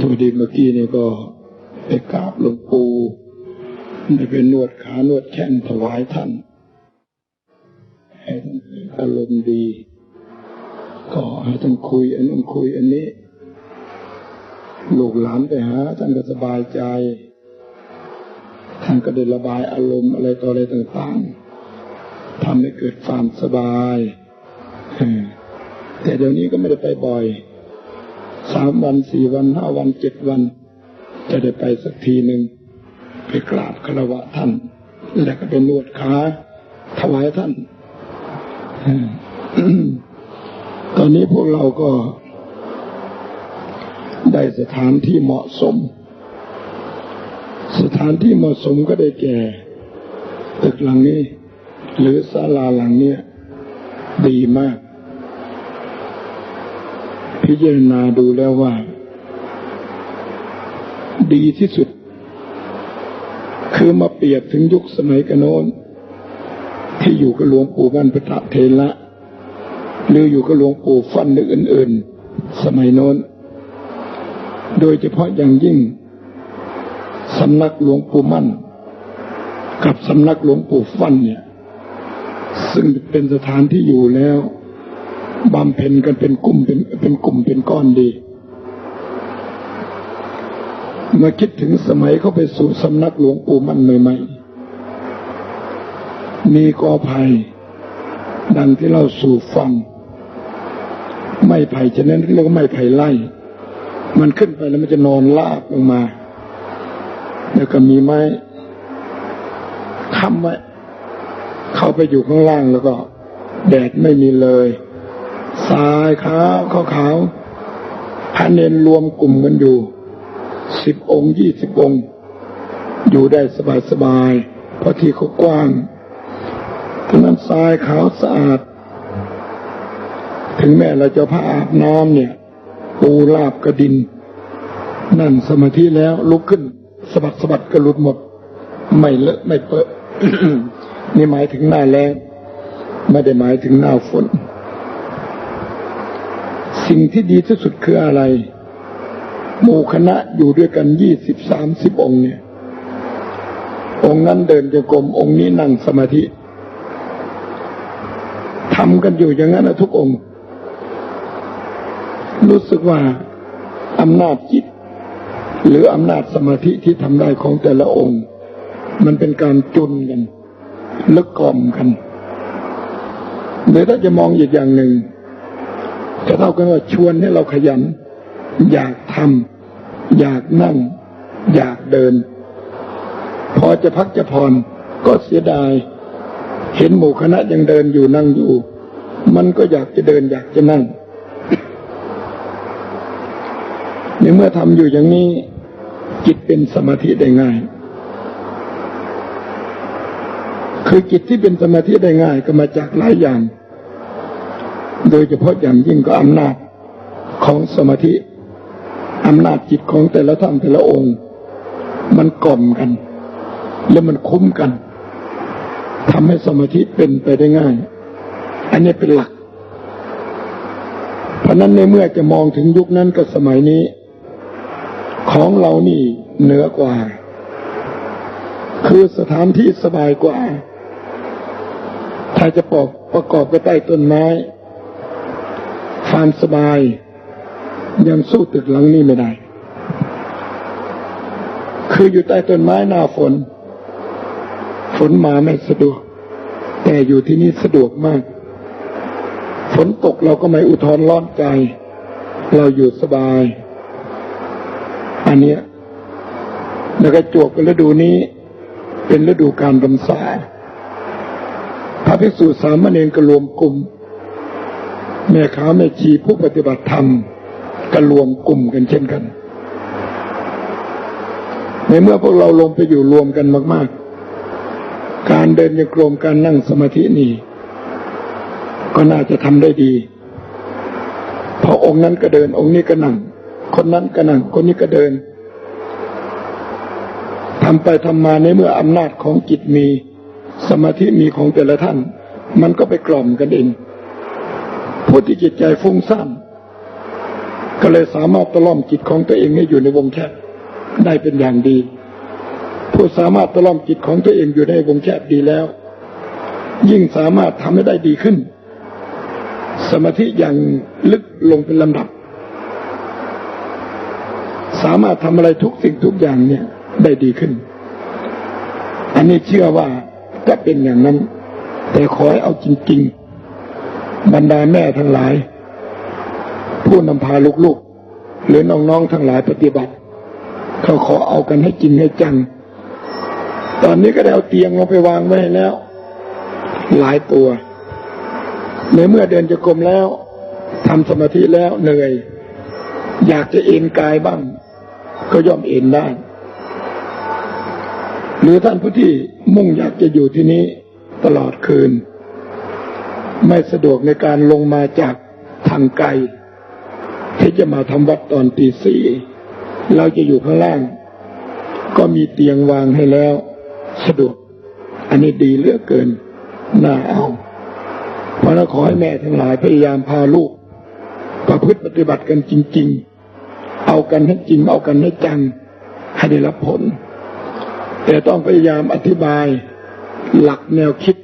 ดูดีเมื่อกี้นี่ก็ไปกราบหลวงปู่ได้ไปนวดขานวดแข้งถวายท่านให้ท่านอารมณ์ดี ก็ให้ท่านคุย อันนู้นคุยอันนี้ลูกหลานไปหาท่านก็สบายใจ ท่านก็ได้ระบายอารมณ์อะไรต่ออะไรต่างๆทำให้เกิดความสบายแต่เดี๋ยวนี้ก็ไม่ได้ไปบ่อย สามวันสี่วันห้าวันเจ็ดวัน จะได้ไปสักทีหนึ่งไปกราบคารวะท่าน แล้วก็ไปนวดขาถวายท่านตอนนี้พวกเราก็ได้สถานที่เหมาะสม สถานที่เหมาะสมก็ได้แก่ ตึกหลังนี้ หรือศาลาหลังเนี้ยดีมาก พิจารณาดูแล้วว่า ดีที่สุด คือมาเปรียบถึงยุคสมัยกันโน้น ที่อยู่กับหลวงปู่มันพระเทระหรืออยู่กับหลวงปู่ฟันหรืออื่น ๆ สมัยโน้น โดยเฉพาะอย่างยิ่งสำนักหลวงปู่มั่น กับสำนักหลวงปู่ฟันเนี่ย ซึ่งเป็นสถานที่อยู่แล้ว บำเพ็ญกันเป็นกลุ่มเป็นเป็นกลุ่มเป็นก้อนดีเมื่อคิดถึงสมัยเขาไปสู่สำนักหลวงปู่มั่นใหม่ๆมีกอไผ่ดังที่เราสู่ฟัง ไม่ไผ่ฉะนั้นเรียกว่าไม่ไผ่ไล่ มันขึ้นไปแล้วมันจะนอนลากลงมา แล้วก็มีไม้ค้ำไว้เข้าไปอยู่ข้างล่างแล้วก็ แดดไม่มีเลย สายขาวขาวขาวพระเนนรวมกลุ่มกันอยู่สิบองค์ยี่สิบองค์ อยู่ได้สบายสบายเพราะที่เขากว้างทั้งนั้นทรายขาวสะอาด ถึงแม้เราจะพระอาบน้ำเนี่ย ปูลาบกระดิน นั่นสมาธิแล้วลุกขึ้นสะบัดสะบัดกระลุดหมด ไม่เลอะไม่เปอะนี่หมายถึงหน้าแรงไม่ได้หมายถึงหน้าฝน สิ่งที่ดีที่สุดคืออะไร หมู่คณะอยู่ด้วยกันยี่สิบสามสิบองค์เนี่ย องค์นั้นเดินจงกรมองค์นี้นั่งสมาธิทำกันอยู่อย่างนั้นนะทุกองค์ รู้สึกว่าอำนาจจิต หรืออำนาจสมาธิที่ทำได้ของแต่ละองค์ มันเป็นการจุนกันและกล่อมกันหรือถ้าจะมองอีกอย่างหนึ่ง จะเท่ากันว่าชวนให้เราขยัน อยากทำอยากนั่ง อยากเดิน พอจะพักจะผ่อนก็เสียดาย เห็นหมู่คณะยังเดินอยู่นั่งอยู่ มันก็อยากจะเดินอยากจะนั่งในเมื่อทำอยู่อย่างนี้ จิตเป็นสมาธิได้ง่าย คือจิตที่เป็นสมาธิได้ง่ายก็มาจากหลายอย่าง โดยเฉพาะอย่างยิ่งก็อำนาจของสมาธิอำนาจจิตของแต่ละท่านแต่ละองค์ มันกล่อมกัน และมันคุ้มกันทำให้สมาธิเป็นไปได้ง่าย อันนี้เป็นหลัก เพราะนั้นในเมื่อจะมองถึงยุคนั้นกับสมัยนี้ ของเรานี่เหนือกว่า คือสถานที่สบายกว่า ถ้าจะปอกประกอบกับใต้ต้นไม้ ความสบาย ยังสู้ตึกหลังนี้ไม่ได้ คืออยู่ใต้ต้นไม้หน้าฝน ฝนมาไม่สะดวก แต่อยู่ที่นี่สะดวกมาก ฝนตกเราก็ไม่อุทธรร้อนใจ เราอยู่สบาย อันเนี้ยแล้วก็จวบกันฤดูนี้ เป็นฤดูการรำษาพระภิกษุสามเณรก็รวมกลุ่ม แม่ค้าแม่ชีผู้ปฏิบัติธรรมก็รวมกลุ่มกันเช่นกัน ในเมื่อพวกเราลงไปอยู่รวมกันมาก ๆ การเดินโยกรมการนั่งสมาธินี่ ก็น่าจะทำได้ดี เพราะองค์นั้นก็เดิน องค์นี้ก็นั่ง คนนั้นก็นั่ง คนนี้ก็เดินทำไปทำมาในเมื่ออำนาจของจิตมี สมาธิมีของแต่ละท่าน มันก็ไปกล่อมกันเอง ผู้ที่จิตใจฟุ้งซ่านก็เลยสามารถตะล่อมจิตของตัวเองให้อยู่ในวงแคบได้เป็นอย่างดี ผู้สามารถตะล่อมจิตของตัวเองอยู่ในวงแคบดีแล้ว ยิ่งสามารถทำให้ได้ดีขึ้น สมาธิอย่างลึกลงเป็นลำดับ สามารถทำอะไรทุกสิ่งทุกอย่างเนี่ยได้ดีขึ้น อันนี้เชื่อว่าก็เป็นอย่างนั้น แต่ขอให้เอาจริง ๆ บรรดาแม่ทั้งหลาย ผู้นำพาลูกๆ หรือน้องๆทั้งหลายปฏิบัติ เขาขอเอากันให้จริงให้จัง ตอนนี้ก็ได้เอาเตียงลงไปวางไว้แล้ว หลายตัวในเมื่อเดินจะกรมแล้วทำสมาธิแล้วเหนื่อย อยากจะเอ็นกายบ้าง ก็ย่อมเอ็นได้ หรือท่านผู้ที่มุ่งอยากจะอยู่ที่นี้ตลอดคืน ไม่สะดวกในการลงมาจากทางไกล ที่จะมาทำวัดตอนตีสี่เราจะอยู่ข้างล่าง ก็มีเตียงวางให้แล้ว สะดวก อันนี้ดีเหลือเกิน น่าเอาเพราะเราขอให้แม่ทั้งหลายพยายามพาลูก ประพฤติปฏิบัติกันจริง ๆ เอากันให้จริง เอากันให้จัง ให้ได้รับผล แต่ต้องพยายามอธิบายหลักแนวคิด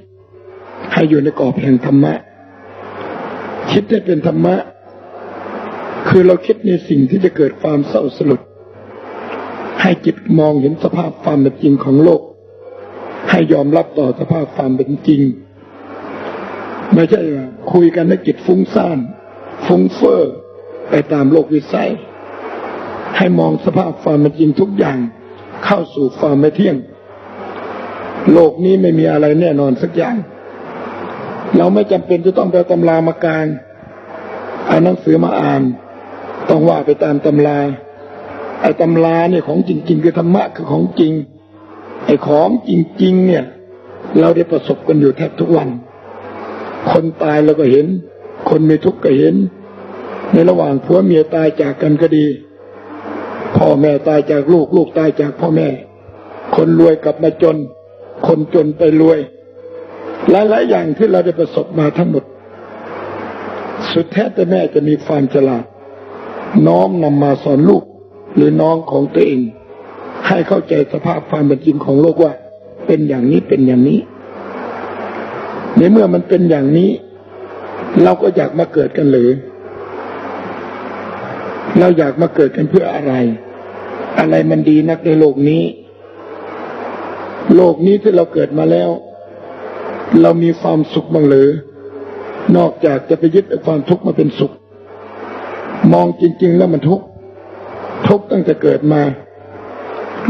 ให้อยู่ในกรอบแห่งธรรมะ คิดให้เป็นธรรมะ คือเราคิดในสิ่งที่จะเกิดความเศร้าสลดให้จิตมองเห็นสภาพความเป็นจริงของโลก ให้ยอมรับต่อสภาพความเป็นจริง ไม่ใช่ว่าคุยกันให้จิตฟุ้งซ่านฟุ้งเฟ้อไปตามโลกวิสัย ให้มองสภาพความเป็นจริงทุกอย่าง เข้าสู่ความไม่เที่ยง โลกนี้ไม่มีอะไรแน่นอนสักอย่าง เราไม่จำเป็นจะต้องไปตำรามากางเอาหนังสือมาอ่าน ต้องว่าไปตามตำราไอ้ตำราเนี่ยของจริง ๆ คือธรรมะคือของจริง ไอ้ของจริง ๆ เนี่ย เราได้ประสบกันอยู่แทบทุกวัน คนตายเราก็เห็น คนมีทุกข์ก็เห็น ในระหว่างผัวเมียตายจากกันก็ดีพ่อแม่ตายจากลูกลูกตายจากพ่อแม่ คนรวยกลับมาจน คนจนไปรวย หลายๆอย่างที่เราได้ประสบมาทั้งหมด สุดแท้แต่แม่จะมีความฉลาด น้อมนำมาสอนลูกหรือน้องของตัวเอง ให้เข้าใจสภาพความเป็นจริงของโลกว่า เป็นอย่างนี้เป็นอย่างนี้ ในเมื่อมันเป็นอย่างนี้ เราก็อยากมาเกิดกันหรือ เราอยากมาเกิดกันเพื่ออะไร อะไรมันดีนักในโลกนี้ โลกนี้ที่เราเกิดมาแล้ว เรามีความสุขบ้างหรือ นอกจากจะไปยึดความทุกข์มาเป็นสุข มองจริง ๆ แล้วมันทุกข์ทุกข์ตั้งแต่เกิดมา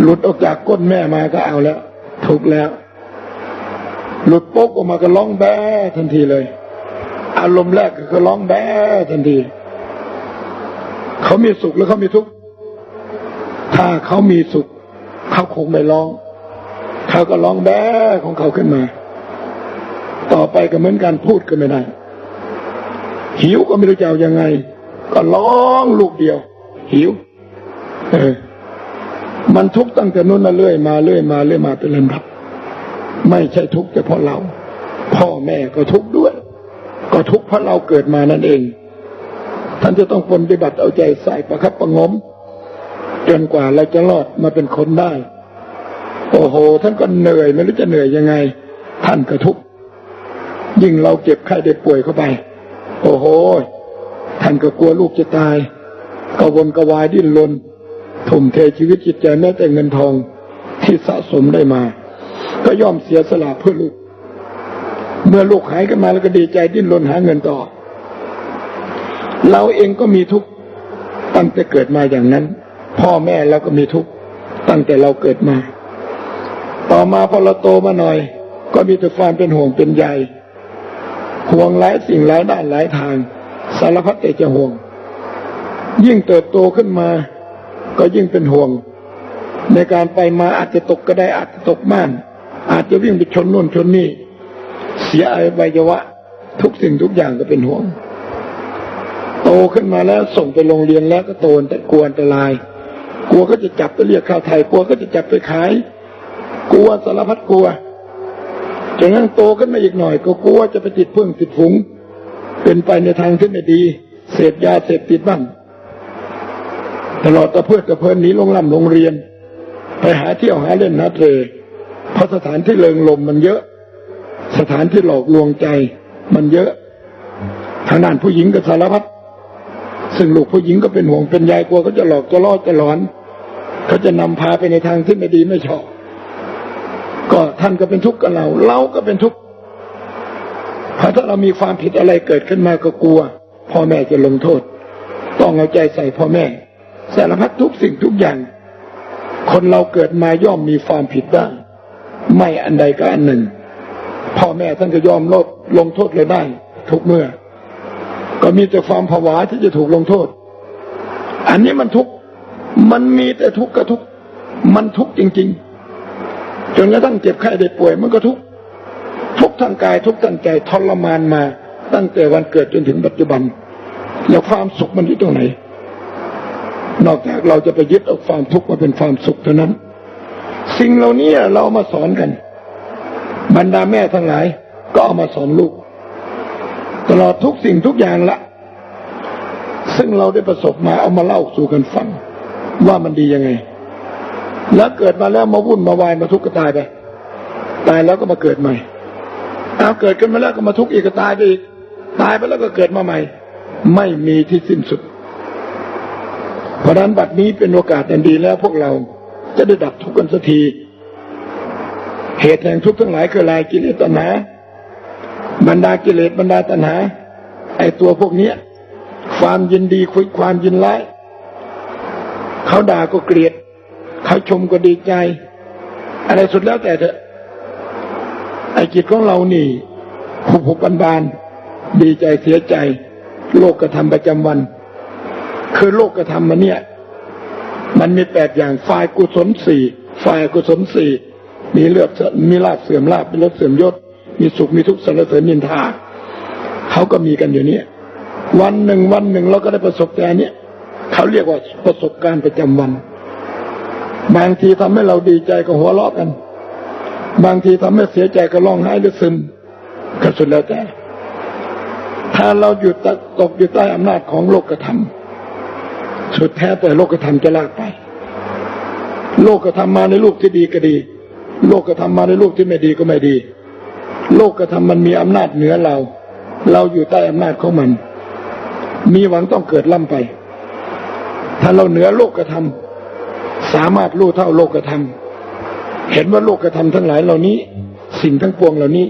หลุดออกจากก้นแม่มาก็เอาแล้ว ทุกข์แล้ว หลุดปุ๊บออกมาก็ร้องแบ้ทันทีเลย อารมณ์แรกก็คือร้องแบ้ทันทีเขามีสุขแล้วเขามีทุกข์ถ้าเขามีสุขเขาคงไม่ร้อง เขาก็ร้องแบ้ของเขาขึ้นมา ต่อไปก็เหมือนกันพูดก็ไม่ได้ หิวก็ไม่รู้จะเอายังไง ก็ร้องลูกเดียว หิว เออ มันทุกข์ตั้งแต่นู้นมาเรื่อยมาเรื่อยมาเรื่อยมาเป็นลำดับ ไม่ใช่ทุกข์เฉพาะเรา พ่อแม่ก็ทุกข์ด้วย ก็ทุกข์เพราะเราเกิดมานั่นเอง ท่านจะต้องปฏิบัติเอาใจใส่ประคับประงมจนกว่าเราจะรอดมาเป็นคนได้ โอ้โห ท่านก็เหนื่อยไม่รู้จะเหนื่อยยังไง ท่านก็ทุกข์ ยิ่งเราเจ็บไข้ได้ป่วยเข้าไป โอ้โห ท่านก็กลัวลูกจะตายกวนกวายดิ้นรนทุ่มเทชีวิตจิตใจแม้แต่เงินทองที่สะสมได้มา ก็ย่อมเสียสละเพื่อลูก เมื่อลูกหายกันมาแล้วก็ดีใจดิ้นรนหาเงินต่อ เราเองก็มีทุกข์ตั้งแต่เกิดมาอย่างนั้น พ่อแม่เราก็มีทุกข์ตั้งแต่เราเกิดมา ต่อมาพอเราโตมาหน่อย ก็มีแต่ความเป็นห่วงเป็นใย ห่วงหลายสิ่งหลายด้านหลายทาง สารพัดแต่จะห่วง ยิ่งเติบโตขึ้นมา ก็ยิ่งเป็นห่วง ในการไปมาอาจจะตกก็ได้อาจจะตกม่าน อาจจะวิ่งไปชนโน่นชนนี่ เสียอวัยวะ ทุกสิ่งทุกอย่างก็เป็นห่วง โตขึ้นมาแล้วส่งไปโรงเรียนแล้วก็โตนแต่กลัวอันตราย กลัวก็จะจับไปเรียกข้าวไทยกลัวก็จะจับไปขาย กลัวสารพัดกลัว จนกระทั่งโตขึ้นมาอีกหน่อย ก็กลัวจะไปติดพึ่งติดฝูงเป็นไปในทางที่ไม่ดี เสพยาเสพติดบ้างตลอดตะเพื่อตะเพินหนีลงลำโรงเรียน ไปหาเที่ยวหาเล่นหาเทรเพราะสถานที่เลิงลมมันเยอะ สถานที่หลอกลวงใจมันเยอะทางด้านผู้หญิงก็สารพัดซึ่งลูกผู้หญิงก็เป็นห่วงเป็นใยกลัวเขาจะหลอกจะล่อจะหลอน เขาจะนำพาไปในทางที่ไม่ดีไม่ชอบ ท่านก็เป็นทุกข์กับเรา เราก็เป็นทุกข์เพราะถ้าเรามีความผิดอะไรเกิดขึ้นมาก็กลัว พ่อแม่จะลงโทษ ต้องเอาใจใส่พ่อแม่สารพัดทุกสิ่งทุกอย่าง คนเราเกิดมาย่อมมีความผิดได้ไม่อันใดก็อันหนึ่ง พ่อแม่ท่านก็ยอมลดลงโทษเราได้ ทุกเมื่อ ก็มีแต่ความผวาที่จะถูกลงโทษ อันนี้มันทุกข์มันมีแต่ทุกข์กับทุกข์มันทุกข์จริง ๆ จนกระทั่งเจ็บไข้ได้ป่วยมันก็ทุกทุกทางกายทุกทางใจทรมานมาตั้งแต่วันเกิดจนถึงปัจจุบัน แล้วความสุขมันอยู่ตรงไหน นอกจากเราจะไปยึดเอาความทุกข์มาเป็นความสุขเท่านั้น สิ่งเหล่านี้เรามาสอนกัน บรรดาแม่ทั้งหลาย ก็เอามาสอนลูก ตลอดทุกสิ่งทุกอย่างละ ซึ่งเราได้ประสบมาเอามาเล่าสู่กันฟัง ว่ามันดียังไง แล้วเกิดมาแล้วมาวุ่นมาวายมาทุกข์ก็ตายไปตายแล้วก็มาเกิดใหม่เอาเกิดขึ้นมาแล้วก็มาทุกข์อีกก็ตายไปอีกตายไปแล้วก็เกิดมาใหม่ ไม่มีที่สิ้นสุด เพราะนั้นบัดนี้เป็นโอกาสอันดีแล้วพวกเราจะได้ดับทุกข์กันสักที เหตุแห่งทุกข์ทั้งหลายคืออะไรกิเลสตัณหาบรรดากิเลสบรรดาตัณหาไอตัวพวกเนี้ย ความยินดีคุยความยินร้ายเขาด่าก็เกลียด ชมก็ดีใจ อะไรสุดแล้วแต่เถอะไอจิตของเรานี่ผูกผูกบานบานดีใจเสียใจ โลกกระทำประจำวัน คือโลกกระทำมันเนี่ย มันมีแปดอย่างฝ่ายกุศลสี่ฝ่ายกุศลสี่มีเลือดมีลาบเสื่อมลาบมีรสเสื่อมยศ มีสุขมีทุกข์สรรเสริญนินทาเขาก็มีกันอยู่เนี่ย วันหนึ่งวันหนึ่งเราก็ได้ประสบแต่อันเนี้ยเขาเรียกว่าประสบการณ์ประจำวัน บางทีทำให้เราดีใจก็หัวเราะกัน บางทีทำให้เสียใจก็ร้องไห้หรือซึมก็สุดแล้วแต่ ถ้าเราหยุดตกอยู่ใต้อำนาจของโลกธรรมสุดแท้แต่โลกธรรมจะลากไป โลกธรรมมาในลูกที่ดีก็ดี โลกธรรมมาในลูกที่ไม่ดีก็ไม่ดี โลกธรรมมันมีอำนาจเหนือเรา เราอยู่ใต้อำนาจของมัน มีหวังต้องเกิดล่ำไป ถ้าเราเหนือโลกธรรม สามารถรู้เท่าโลกธรรม เห็นว่าโลกธรรมทั้งหลายเหล่านี้ สิ่งทั้งปวงเหล่านี้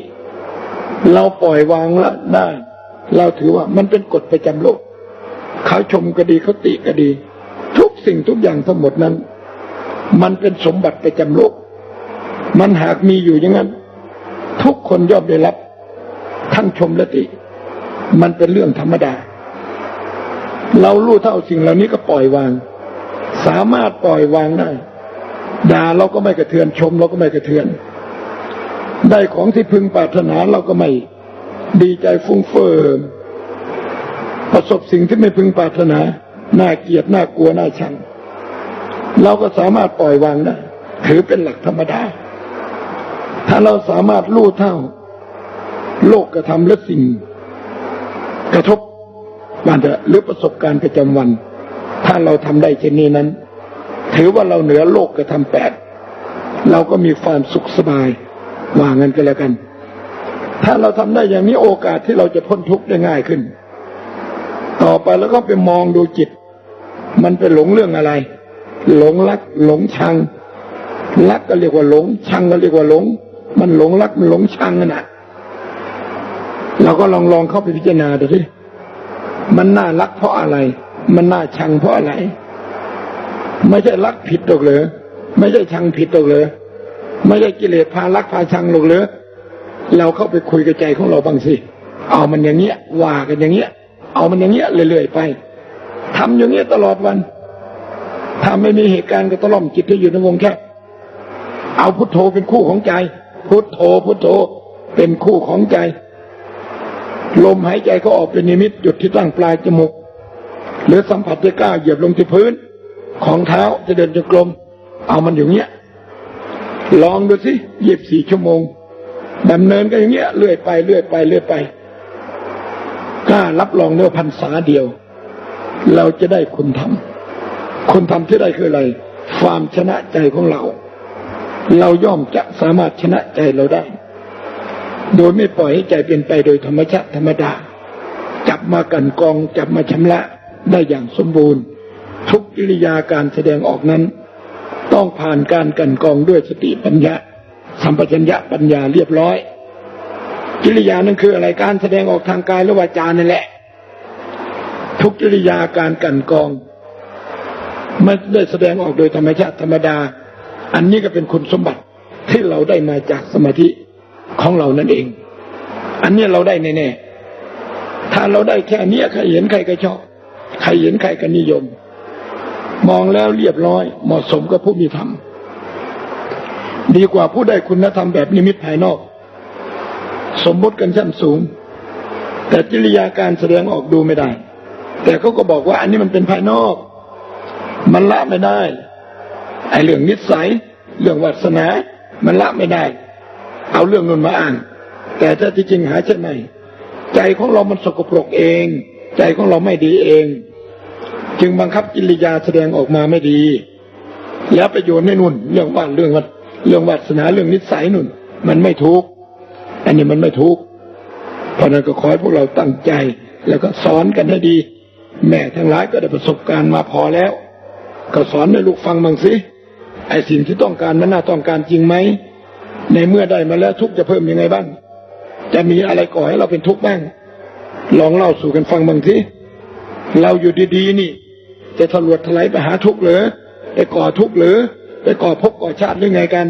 เราปล่อยวางละได้ เราถือว่ามันเป็นกฎประจำโลก เขาชมก็ดีเขาติก็ดี ทุกสิ่งทุกอย่างทั้งหมดนั้น มันเป็นสมบัติประจำโลก มันหากมีอยู่อย่างนั้น ทุกคนย่อมได้รับทั้งชมและติ มันเป็นเรื่องธรรมดา เรารู้เท่าสิ่งเหล่านี้ก็ปล่อยวาง สามารถปล่อยวางได้ด่าเราก็ไม่กระเทือนชม เราก็ไม่กระเทือน ได้ของที่พึงปรารถนาเราก็ไม่ดีใจฟุ้งเฟ้อประสบสิ่งที่ไม่พึงปรารถนาน่าเกลียดน่ากลัวน่าชัง เราก็สามารถปล่อยวางได้ถือเป็นหลักธรรมดา ถ้าเราสามารถรู้เท่า โลกกระทำและสิ่ง กระทบมันจะหรือประสบการณ์ประจำวัน ถ้าเราทำได้เช่นนี้นั้น ถือว่าเราเหนือโลกกระทำแปดเราก็มีความสุขสบายว่างั้นก็แล้วกัน ถ้าเราทำได้อย่างนี้โอกาสที่เราจะพ้นทุกข์ได้ง่ายขึ้น ต่อไปแล้วก็ไปมองดูจิต มันไปหลงเรื่องอะไร หลงรักหลงชังรักก็เรียกว่าหลง ชังก็เรียกว่าหลง มันหลงรักมันหลงชังน่ะเราก็ลองลองเข้าไปพิจารณาดูสิมันน่ารักเพราะอะไร มันน่าชังเพราะอะไร ไม่ใช่รักผิดหรอกเหรอไม่ใช่ชังผิดหรอกเหรอไม่ใช่กิเลสพารักพาชังหรอกเหรอเราเข้าไปคุยกับใจของเราบ้างสิเอามันอย่างเงี้ยว่ากันอย่างเงี้ย เอามันอย่างเงี้ยเรื่อยๆไปทำอย่างเงี้ยตลอดวันถ้าไม่มีเหตุการณ์ก็ตล่อมจิตให้อยู่ในวงแคบเอาพุทโธเป็นคู่ของใจ พุทโธพุทโธเป็นคู่ของใจ ลมหายใจเขาออกเป็นนิมิตหยุดที่ตั้งปลายจมูก หรือสัมผัสที่ก้าวเหยียบลงที่พื้น ของเท้าจะเดินจงกรม เอามันอย่างเงี้ย ลองดูสิยีบสี่ชั่วโมงดำเนินกันอย่างเงี้ยเรื่อยไปเรื่อยไปเรื่อยไปกล้ารับรองเนื้อพันษาเดียว เราจะได้คุณธรรมคนทำที่ได้คืออะไร ความชนะใจของเรา เราย่อมจะสามารถชนะใจเราได้ โดยไม่ปล่อยให้ใจเป็นไปโดยธรรมชาติธรรมดา จับมากันกองจับมาชำระ ได้อย่างสมบูรณ์ ทุกกิริยาการแสดงออกนั้น ต้องผ่านการกันกองด้วยสติปัญญาสัมปชัญญะปัญญาเรียบร้อย กิริยานั้นคืออะไรการแสดงออกทางกายและวาจานั่นแหละ ทุกกิริยาการกันกองไม่ได้แสดงออกโดยธรรมชาติธรรมดา อันนี้ก็เป็นคุณสมบัติที่เราได้มาจากสมาธิของเรานั่นเอง อันนี้เราได้แน่ๆถ้าเราได้แค่นี้ใครเห็นใครก็ชอบ ใครเห็นใครก็นิยม มองแล้วเรียบร้อย เหมาะสมกับผู้มีธรรม ดีกว่าผู้ได้คุณธรรมแบบนิมิตภายนอก สมมติกันชั้นสูง แต่กิริยาการแสดงออกดูไม่ได้ แต่เขาก็บอกว่าอันนี้มันเป็นภายนอก มันละไม่ได้ ไอ้เรื่องนิสัย เรื่องวาสนา มันละไม่ได้ เอาเรื่องนนมาอ่าน แต่ถ้าที่จริงหาใช่ไหมใจของเรามันสกปรกเอง ใจของเราไม่ดีเอง จึงบังคับกิริยาแสดงออกมาไม่ดี แล้วไปโยนให้นุ่น เรื่องบ้าเรื่องวัดเรื่องวาสนาเรื่องนิสัยนุ่น มันไม่ถูกอันนี้มันไม่ถูกเพราะนั้นก็ขอให้พวกเราตั้งใจแล้วก็สอนกันให้ดี แม่ทั้งหลายก็ได้ประสบการณ์มาพอแล้ว ก็สอนให้ลูกฟังบ้างสิไอ้สิ่งที่ต้องการมันน่าต้องการจริงไหมในเมื่อได้มาแล้วทุกจะเพิ่มยังไงบ้าง จะมีอะไรก่อให้เราเป็นทุกข์บ้าง ลองเล่าสู่กันฟังบางสิเราอยู่ดีๆนี่ จะทะลวดทลายไปหาทุกข์หรือไปก่อทุกข์หรือ ไปก่อภพก่อชาติหรือไงกัน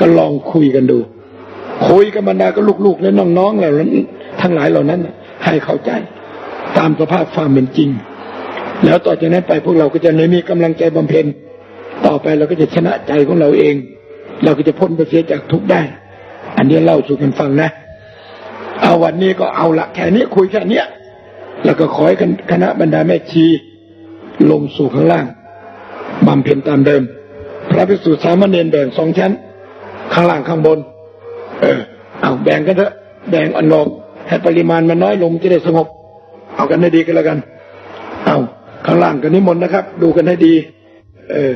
ก็ลองคุยกันดู คุยกับบรรดาก็ลูกๆและน้องๆเหล่านั้นทั้งหลายเหล่านั้น ให้เข้าใจ ตามสภาพความเป็นจริง แล้วต่อจากนั้นไปพวกเราก็จะเลยมีกำลังใจบำเพ็ญ ต่อไปเราก็จะชนะใจของเราเอง เราก็จะพ้นไปเสียจากทุกข์ได้ อันนี้เล่าสู่กันฟังนะเอาวันนี้ก็เอาละแค่นี้คุยแค่นี้แล้วก็ขอให้คณะบรรดาแม่ชี ลงสู่ข้างล่างบำเพ็ญตามเดิม พระภิกษุสามเณรแบ่งสองชั้น ข้างล่างข้างบน เออเอาแบ่งกันเถอะแบ่งอันลงให้ปริมาณมันน้อยลงจะได้สงบ เอากันให้ดีกันแล้วกัน เอาข้างล่างกันนิมนต์นะครับ ดูกันให้ดี เออ